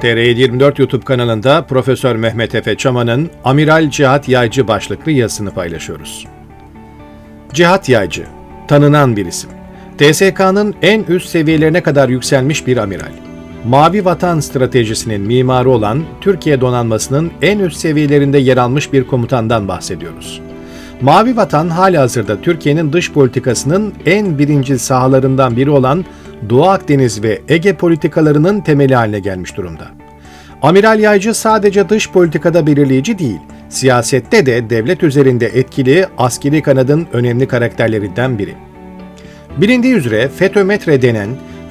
TR24 YouTube kanalında Profesör Mehmet Efe Çaman'ın Amiral Cihat Yaycı başlıklı yazısını paylaşıyoruz. Cihat Yaycı, tanınan bir isim. TSK'nın en üst seviyelerine kadar yükselmiş bir amiral. Mavi Vatan stratejisinin mimarı olan Türkiye donanmasının en üst seviyelerinde yer almış bir komutandan bahsediyoruz. Mavi Vatan halihazırda Türkiye'nin dış politikasının en birinci sahalarından biri olan Doğu Akdeniz ve Ege politikalarının temeli haline gelmiş durumda. Amiral Yaycı sadece dış politikada belirleyici değil, siyasette de devlet üzerinde etkili askeri kanadın önemli karakterlerinden biri. Bilindiği üzere FETÖ metre denen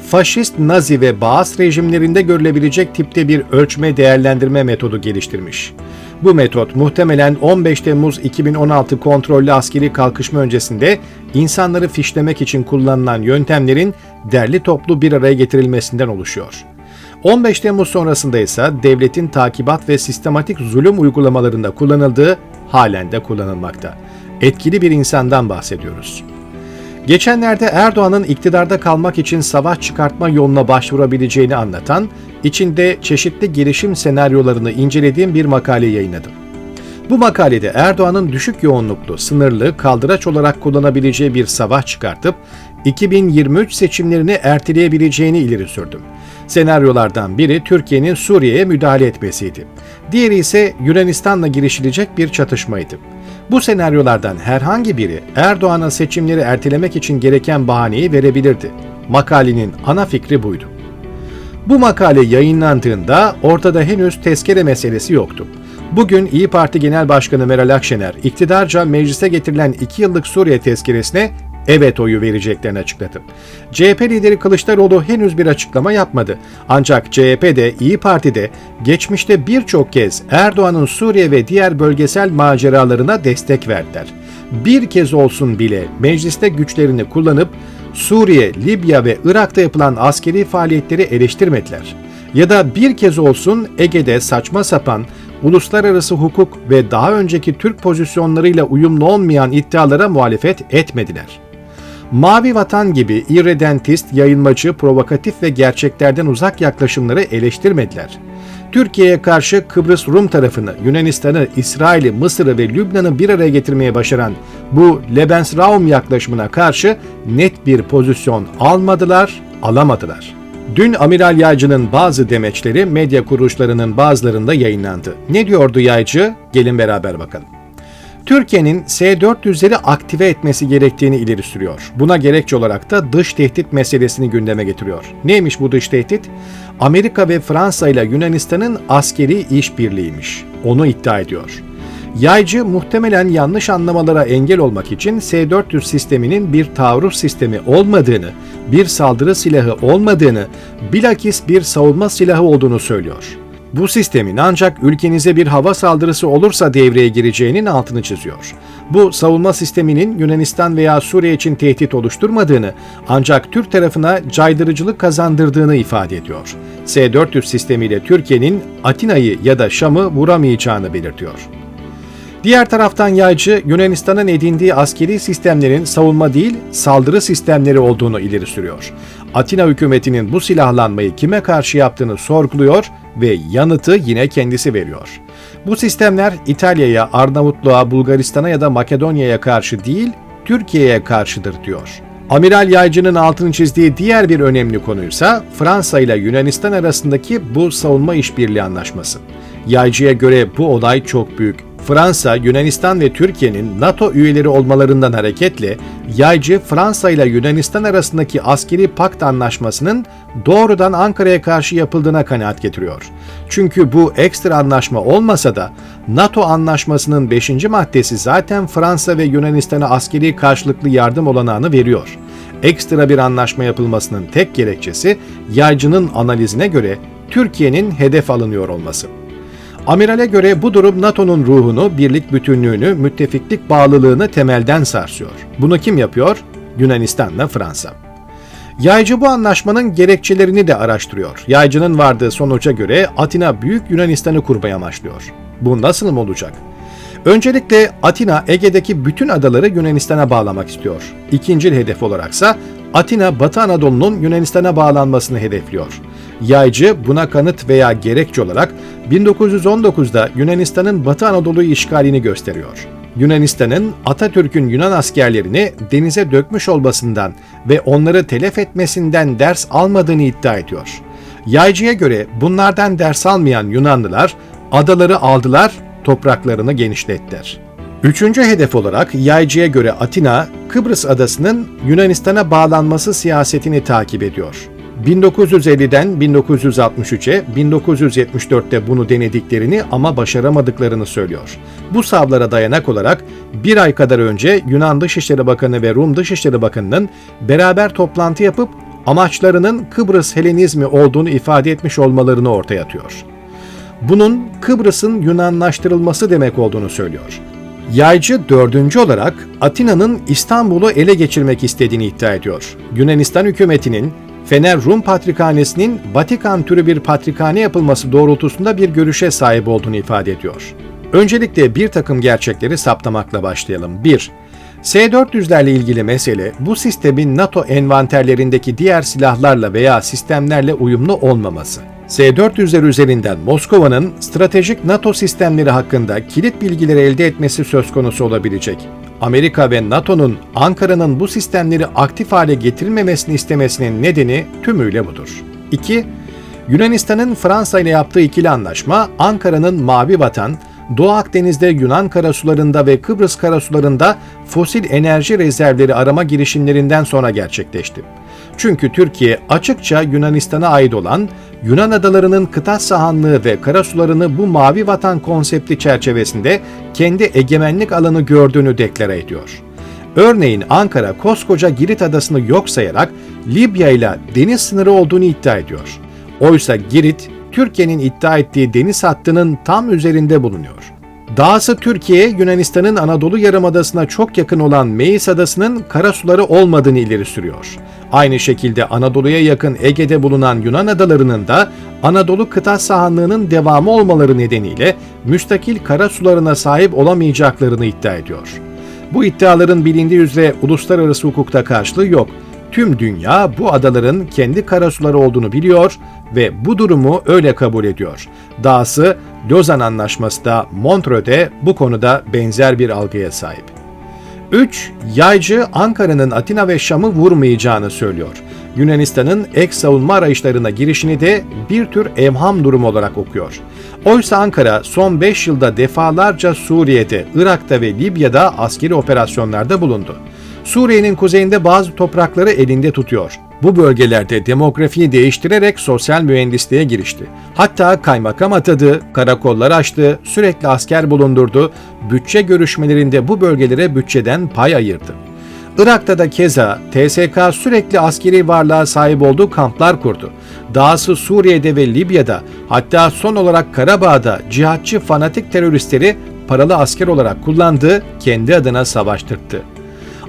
faşist, nazi ve Baas rejimlerinde görülebilecek tipte bir ölçme değerlendirme metodu geliştirmiş. Bu metot muhtemelen 15 Temmuz 2016 kontrollü askeri kalkışma öncesinde insanları fişlemek için kullanılan yöntemlerin derli toplu bir araya getirilmesinden oluşuyor. 15 Temmuz sonrasında ise devletin takibat ve sistematik zulüm uygulamalarında kullanıldığı halen de kullanılmakta. Etkili bir insandan bahsediyoruz. Geçenlerde Erdoğan'ın iktidarda kalmak için savaş çıkartma yoluna başvurabileceğini anlatan, içinde çeşitli girişim senaryolarını incelediğim bir makale yayınladım. Bu makalede Erdoğan'ın düşük yoğunluklu, sınırlı, kaldıraç olarak kullanabileceği bir savaş çıkartıp 2023 seçimlerini erteleyebileceğini ileri sürdüm. Senaryolardan biri Türkiye'nin Suriye'ye müdahale etmesiydi. Diğeri ise Yunanistan'la girişilecek bir çatışmaydı. Bu senaryolardan herhangi biri Erdoğan'a seçimleri ertelemek için gereken bahaneyi verebilirdi. Makalenin ana fikri buydu. Bu makale yayınlandığında ortada henüz tezkere meselesi yoktu. Bugün İyi Parti Genel Başkanı Meral Akşener, iktidarca meclise getirilen 2 yıllık Suriye tezkeresine evet oyu vereceklerini açıkladı. CHP lideri Kılıçdaroğlu henüz bir açıklama yapmadı. Ancak CHP de İyi Parti de geçmişte birçok kez Erdoğan'ın Suriye ve diğer bölgesel maceralarına destek verdiler. Bir kez olsun bile mecliste güçlerini kullanıp Suriye, Libya ve Irak'ta yapılan askeri faaliyetleri eleştirmediler. Ya da bir kez olsun Ege'de saçma sapan uluslararası hukuk ve daha önceki Türk pozisyonlarıyla uyumlu olmayan iddialara muhalefet etmediler. Mavi Vatan gibi irredentist, yayılmacı, provokatif ve gerçeklerden uzak yaklaşımları eleştirmediler. Türkiye'ye karşı Kıbrıs Rum tarafını, Yunanistan'ı, İsrail'i, Mısır'ı ve Lübnan'ı bir araya getirmeye başaran bu Lebensraum yaklaşımına karşı net bir pozisyon almadılar, alamadılar. Dün Amiral Yaycı'nın bazı demeçleri medya kuruluşlarının bazılarında yayınlandı. Ne diyordu Yaycı? Gelin beraber bakalım. Türkiye'nin S-400'leri aktive etmesi gerektiğini ileri sürüyor. Buna gerekçe olarak da dış tehdit meselesini gündeme getiriyor. Neymiş bu dış tehdit? Amerika ve Fransa ile Yunanistan'ın askeri işbirliğiymiş. Onu iddia ediyor. Yaycı muhtemelen yanlış anlamalara engel olmak için S-400 sisteminin bir taarruz sistemi olmadığını, bir saldırı silahı olmadığını, bilakis bir savunma silahı olduğunu söylüyor. Bu sistemin ancak ülkenize bir hava saldırısı olursa devreye gireceğinin altını çiziyor. Bu savunma sisteminin Yunanistan veya Suriye için tehdit oluşturmadığını ancak Türk tarafına caydırıcılık kazandırdığını ifade ediyor. S-400 sistemiyle Türkiye'nin Atina'yı ya da Şam'ı vuramayacağını belirtiyor. Diğer taraftan yaycı Yunanistan'ın edindiği askeri sistemlerin savunma değil saldırı sistemleri olduğunu ileri sürüyor. Atina hükümetinin bu silahlanmayı kime karşı yaptığını sorguluyor ve yanıtı yine kendisi veriyor. Bu sistemler İtalya'ya, Arnavutluğa, Bulgaristan'a ya da Makedonya'ya karşı değil, Türkiye'ye karşıdır diyor. Amiral Yaycı'nın altını çizdiği diğer bir önemli konuysa Fransa ile Yunanistan arasındaki bu savunma işbirliği anlaşması. Yaycı'ya göre bu olay çok büyük Fransa, Yunanistan ve Türkiye'nin NATO üyeleri olmalarından hareketle yaycı Fransa ile Yunanistan arasındaki askeri pakt anlaşmasının doğrudan Ankara'ya karşı yapıldığına kanaat getiriyor. Çünkü bu ekstra anlaşma olmasa da NATO anlaşmasının 5. maddesi zaten Fransa ve Yunanistan'a askeri karşılıklı yardım olanağını veriyor. Ekstra bir anlaşma yapılmasının tek gerekçesi yaycının analizine göre Türkiye'nin hedef alınıyor olması. Amirale göre bu durum NATO'nun ruhunu, birlik bütünlüğünü, müttefiklik bağlılığını temelden sarsıyor. Bunu kim yapıyor? Yunanistan'la Fransa. Yaycı bu anlaşmanın gerekçelerini de araştırıyor. Yaycının vardığı sonuca göre Atina Büyük Yunanistan'ı kurmaya amaçlıyor. Bu nasıl mı olacak? Öncelikle Atina Ege'deki bütün adaları Yunanistan'a bağlamak istiyor. İkinci hedef olaraksa Atina Batı Anadolu'nun Yunanistan'a bağlanmasını hedefliyor. Yaycı buna kanıt veya gerekçe olarak 1919'da Yunanistan'ın Batı Anadolu'yu işgalini gösteriyor. Yunanistan'ın Atatürk'ün Yunan askerlerini denize dökmüş olmasından ve onları telef etmesinden ders almadığını iddia ediyor. Yaycı'ya göre bunlardan ders almayan Yunanlılar adaları aldılar, topraklarını genişlettiler. Üçüncü hedef olarak Yaycı'ya göre Atina, Kıbrıs adasının Yunanistan'a bağlanması siyasetini takip ediyor. 1950'den 1963'e 1974'te bunu denediklerini ama başaramadıklarını söylüyor. Bu savlara dayanak olarak bir ay kadar önce Yunan Dışişleri Bakanı ve Rum Dışişleri Bakanı'nın beraber toplantı yapıp amaçlarının Kıbrıs Helenizmi olduğunu ifade etmiş olmalarını ortaya atıyor. Bunun Kıbrıs'ın Yunanlaştırılması demek olduğunu söylüyor. Yaycı dördüncü olarak Atina'nın İstanbul'u ele geçirmek istediğini iddia ediyor. Yunanistan hükümetinin Fener Rum Patrikhanesi'nin Vatikan türü bir patrikhane yapılması doğrultusunda bir görüşe sahip olduğunu ifade ediyor. Öncelikle bir takım gerçekleri saptamakla başlayalım. 1. S-400'lerle ilgili mesele bu sistemin NATO envanterlerindeki diğer silahlarla veya sistemlerle uyumlu olmaması. S-400'ler üzerinden Moskova'nın stratejik NATO sistemleri hakkında kilit bilgileri elde etmesi söz konusu olabilecek. Amerika ve NATO'nun Ankara'nın bu sistemleri aktif hale getirilmemesini istemesinin nedeni tümüyle budur. 2. Yunanistan'ın Fransa ile yaptığı ikili anlaşma Ankara'nın Mavi Vatan, Doğu Akdeniz'de Yunan karasularında ve Kıbrıs karasularında fosil enerji rezervleri arama girişimlerinden sonra gerçekleşti. Çünkü Türkiye açıkça Yunanistan'a ait olan Yunan adalarının kıta sahanlığı ve karasularını bu mavi vatan konsepti çerçevesinde kendi egemenlik alanı gördüğünü deklare ediyor. Örneğin Ankara koskoca Girit adasını yok sayarak Libya ile deniz sınırı olduğunu iddia ediyor. Oysa Girit, Türkiye'nin iddia ettiği deniz hattının tam üzerinde bulunuyor. Dahası Türkiye, Yunanistan'ın Anadolu Yarımadası'na çok yakın olan Meis Adası'nın karasuları olmadığını ileri sürüyor. Aynı şekilde Anadolu'ya yakın Ege'de bulunan Yunan adalarının da Anadolu kıta sahanlığının devamı olmaları nedeniyle müstakil karasularına sahip olamayacaklarını iddia ediyor. Bu iddiaların bilindiği üzere uluslararası hukukta karşılığı yok. Tüm dünya bu adaların kendi karasuları olduğunu biliyor ve bu durumu öyle kabul ediyor. Dahası Lozan Anlaşması da Montreux'de bu konuda benzer bir algıya sahip. 3. Yaycı Ankara'nın Atina ve Şam'ı vurmayacağını söylüyor. Yunanistan'ın ek savunma arayışlarına girişini de bir tür evham durumu olarak okuyor. Oysa Ankara son 5 yılda defalarca Suriye'de, Irak'ta ve Libya'da askeri operasyonlarda bulundu. Suriye'nin kuzeyinde bazı toprakları elinde tutuyor. Bu bölgelerde demografiyi değiştirerek sosyal mühendisliğe girişti. Hatta kaymakam atadı, karakollar açtı, sürekli asker bulundurdu, bütçe görüşmelerinde bu bölgelere bütçeden pay ayırdı. Irak'ta da keza TSK sürekli askeri varlığa sahip olduğu kamplar kurdu. Dahası Suriye'de ve Libya'da hatta son olarak Karabağ'da cihatçı fanatik teröristleri paralı asker olarak kullandı, kendi adına savaştırdı.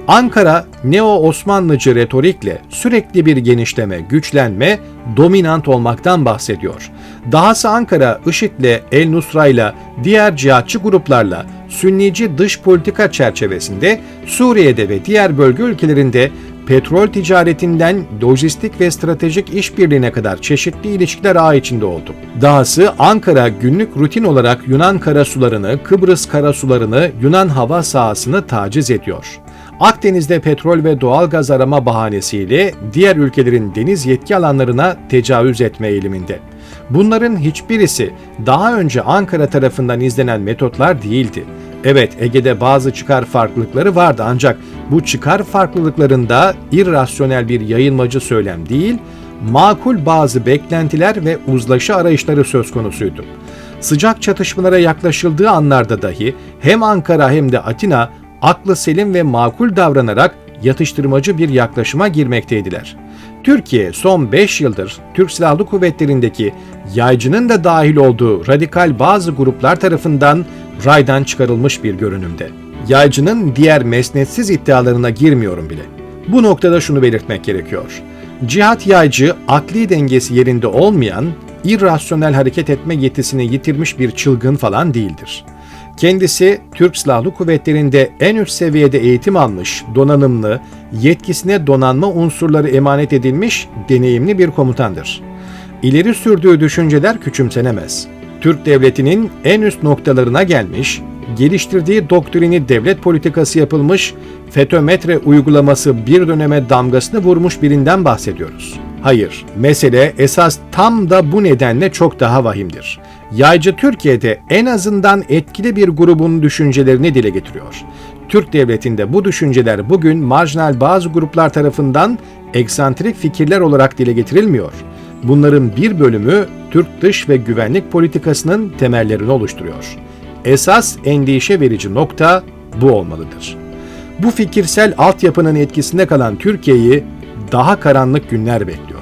Ankara neo-Osmanlıcı retorikle sürekli bir genişleme, güçlenme, dominant olmaktan bahsediyor. Dahası Ankara IŞİD'le, El Nusra'yla, diğer cihatçı gruplarla Sünnici dış politika çerçevesinde Suriye'de ve diğer bölge ülkelerinde petrol ticaretinden lojistik ve stratejik işbirliğine kadar çeşitli ilişkiler ağ içinde oldu. Dahası Ankara günlük rutin olarak Yunan karasularını, Kıbrıs karasularını, Yunan hava sahasını taciz ediyor. Akdeniz'de petrol ve doğal gaz arama bahanesiyle diğer ülkelerin deniz yetki alanlarına tecavüz etme eğiliminde. Bunların hiçbirisi daha önce Ankara tarafından izlenen metotlar değildi. Evet Ege'de bazı çıkar farklılıkları vardı ancak bu çıkar farklılıklarında irrasyonel bir yayılmacı söylem değil, makul bazı beklentiler ve uzlaşı arayışları söz konusuydu. Sıcak çatışmalara yaklaşıldığı anlarda dahi hem Ankara hem de Atina aklı selim ve makul davranarak yatıştırmacı bir yaklaşıma girmekteydiler. Türkiye son 5 yıldır Türk Silahlı Kuvvetleri'ndeki yaycının da dahil olduğu radikal bazı gruplar tarafından raydan çıkarılmış bir görünümde. Yaycının diğer mesnetsiz iddialarına girmiyorum bile. Bu noktada şunu belirtmek gerekiyor. Cihat yaycı akli dengesi yerinde olmayan, irrasyonel hareket etme yetisini yitirmiş bir çılgın falan değildir. Kendisi Türk Silahlı Kuvvetleri'nde en üst seviyede eğitim almış, donanımlı, yetkisine donanma unsurları emanet edilmiş, deneyimli bir komutandır. ileri sürdüğü düşünceler küçümsenemez. Türk devletinin en üst noktalarına gelmiş, geliştirdiği doktrini devlet politikası yapılmış, FETÖ-METRE uygulaması bir döneme damgasını vurmuş birinden bahsediyoruz. Hayır, mesele esas tam da bu nedenle çok daha vahimdir. Yaycı Türkiye'de en azından etkili bir grubun düşüncelerini dile getiriyor. Türk devletinde bu düşünceler bugün marjinal bazı gruplar tarafından eksantrik fikirler olarak dile getirilmiyor. Bunların bir bölümü Türk dış ve güvenlik politikasının temellerini oluşturuyor. Esas endişe verici nokta bu olmalıdır. Bu fikirsel altyapının etkisinde kalan Türkiye'yi daha karanlık günler bekliyor.